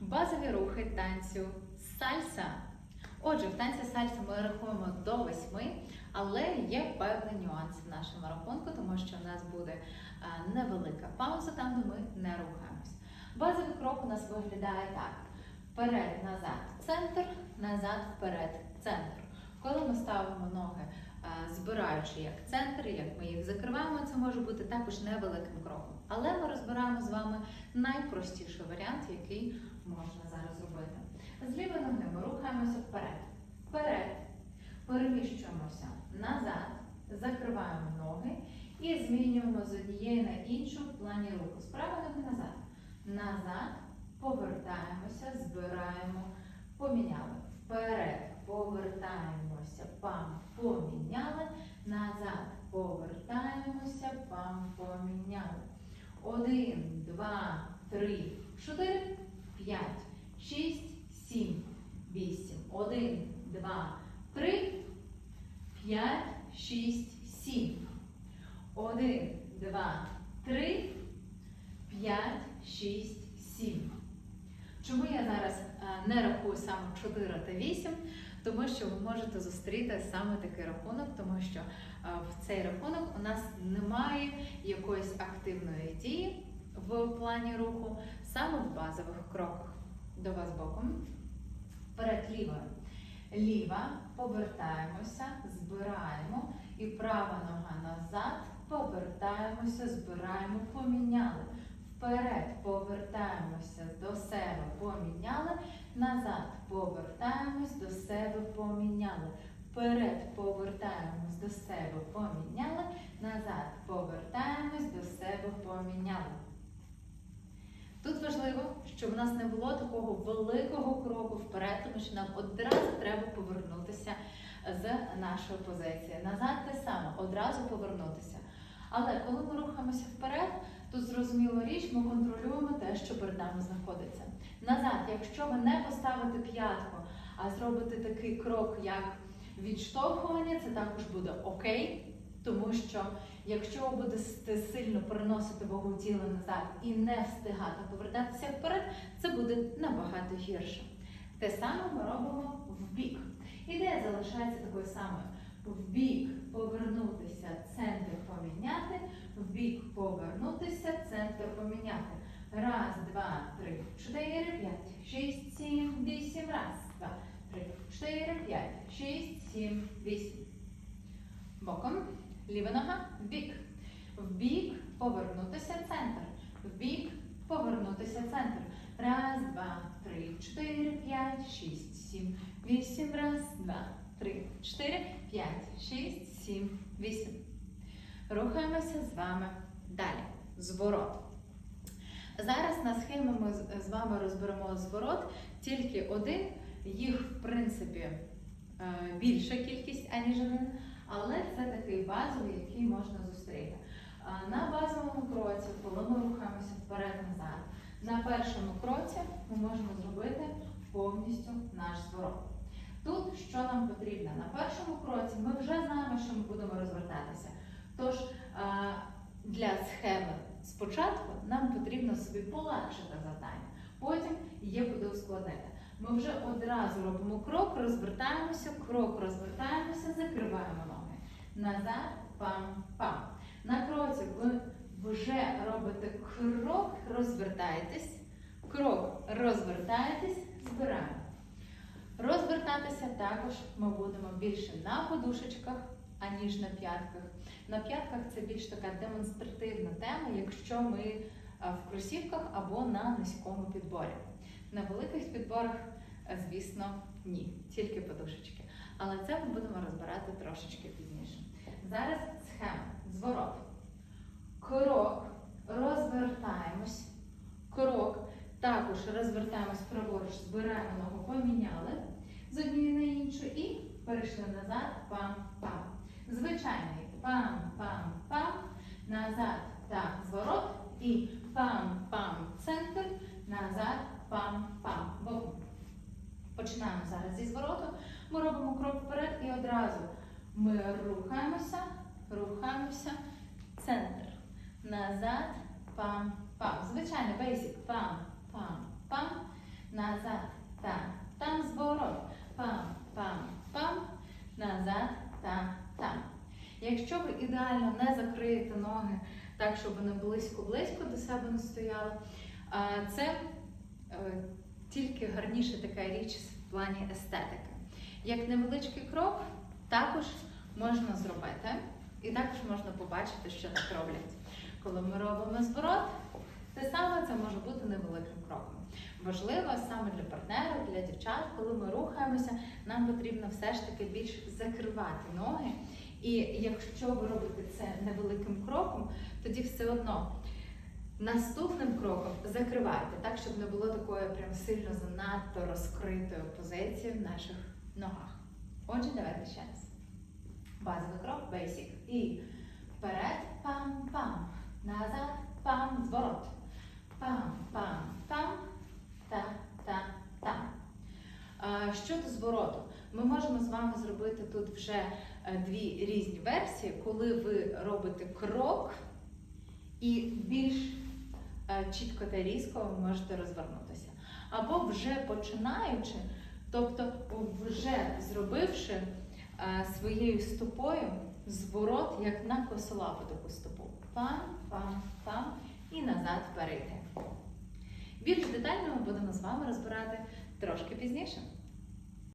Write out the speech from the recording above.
Базові рухи танцю сальса. Отже, в танці сальса ми рахуємо до восьми, але є певний нюанс в нашому рахунку, тому що в нас буде невелика пауза, там де ми не рухаємось. Базовий крок у нас виглядає так: вперед, назад, центр, назад, вперед, центр. Коли ми ставимо ноги, збираючи як центр, як ми їх закриваємо, це може бути також невеликим кроком. Але ми розбираємо з вами найпростіший варіант, який можна зараз зробити. З лівої ноги ми рухаємося вперед. Вперед. Переміщуємося назад, закриваємо ноги і змінюємо з однієї на іншу в плані руху. З правої ноги назад. Назад, повертаємося, збираємо, поміняли. Вперед, повертаємося, пам, поміняли. Назад, повертаємося, пам, поміняли. Один, два, три, чотири, п'ять, шість, сім, вісім. Один, два, три, п'ять, шість, сім. Один, два, три, п'ять, шість, сім. Чому я зараз е, не рахую саме 4 та 8? Тому що ви можете зустріти саме такий рахунок, тому що е, в цей рахунок у нас немає якоїсь активної дії в плані руху, саме в базових кроках. До вас боком. Вперед лівою. Ліва, повертаємося, збираємо. І права нога назад, повертаємося, збираємо, поміняли. Вперед повертаємося до себе, поміняли. Назад повертаємось до себе, поміняли. Вперед повертаємось до себе, поміняли. Назад повертаємось до себе, поміняли. Тут важливо, щоб у нас не було такого великого кроку вперед, тому що нам одразу треба повернутися з нашої позиції. Назад те саме, одразу повернутися. Але коли ми рухаємося вперед, тут зрозуміло річ, ми контролюємо те, що перед нами знаходиться. Назад, якщо ви не поставите п'ятку, а зробите такий крок, як відштовхування, це також буде окей. Тому що якщо ви будете сильно переносити вагу тіла назад і не встигати повертатися вперед, це буде набагато гірше. Те саме ми робимо в бік. Ідея залишається такою самою. В бік повернутися, центр поміняти, в бік повернутися, центр поміняти. Раз, два, три, чотири, п'ять, шість, сім, вісім. Раз, два, три, чотири, п'ять, шість, сім, вісім. Боком. Ліва нога в бік. В бік повернутися центр. В бік повернутися центр. Раз, два, три, чотири, п'ять, шість, сім, вісім. Раз, два, три, чотири, п'ять, шість, сім, вісім. Рухаємося з вами далі. Зворот. Зараз на схемі ми з- вами розберемо зворот, тільки один. Їх, в принципі, е, більша кількість, аніж один. Але це такий базовий, який можна зустріти. На базовому кроці, коли ми рухаємося вперед-назад, на першому кроці ми можемо зробити повністю наш зворот. Тут що нам потрібно? На першому кроці ми вже знаємо, що ми будемо розвертатися. Тож для схеми спочатку нам потрібно собі полегшити завдання, потім її буде ускладнити. Ми вже одразу робимо крок, розвертаємося, крок розвертаємося, закриваємо ноги. Назад, пам, пам. На кроці ви вже робите крок, розвертаєтесь, крок, розвертаєтесь, збираємо. Розвертатися також ми будемо більше на подушечках, аніж на п'ятках. На п'ятках це більш така демонстративна тема, якщо ми в кросівках або на низькому підборі. На великих підборах, е, звісно, ні, тільки подушечки. Але це ми будемо розбирати трошечки пізніше. Зараз схема. Зворот. Крок. Розвертаємось. Крок. Також розвертаємось праворуч, збираємо ногу, поміняли з однієї на іншу і перейшли назад. Пам-пам. Звичайний пам-пам-пам. Назад. Так, зворот. І пам-пам. Центр. Назад. Пам-пам. Починаємо зараз зі звороту. Ми робимо крок вперед і одразу ми рухаємося, рухаємося. Центр. Назад, пам, пам. Звичайно, бейсік. Пам, пам, пам. Назад, там. Там зворот. Пам, пам, пам. Назад, там, там. Якщо ви ідеально не закриєте ноги так, щоб вони близько-близько до себе не стояли, це е, тільки гарніша така річ в плані естетики. Як невеличкий крок, також можна зробити, і також можна побачити, що так роблять. Коли ми робимо зворот, те саме це може бути невеликим кроком. Важливо саме для партнерів, для дівчат, коли ми рухаємося, нам потрібно все ж таки більш закривати ноги. І якщо ви робите це невеликим кроком, тоді все одно наступним кроком закривайте так, щоб не було такої прям сильно занадто розкритої позиції в наших ногах. Отже, давайте ще раз. Базовий крок, basic. І вперед, пам-пам. Назад, пам, зворот. Пам, пам, пам, та, та, та. А, Щодо звороту, ми можемо з вами зробити тут вже е, дві різні версії, коли ви робите крок і більш е, чітко та різко ви можете розвернутися. Або вже починаючи, тобто вже зробивши е, своєю стопою зворот, як на косолапу таку стопу. Пам, пам, пам і назад перейти. Більш детально ми будемо з вами розбирати трошки пізніше.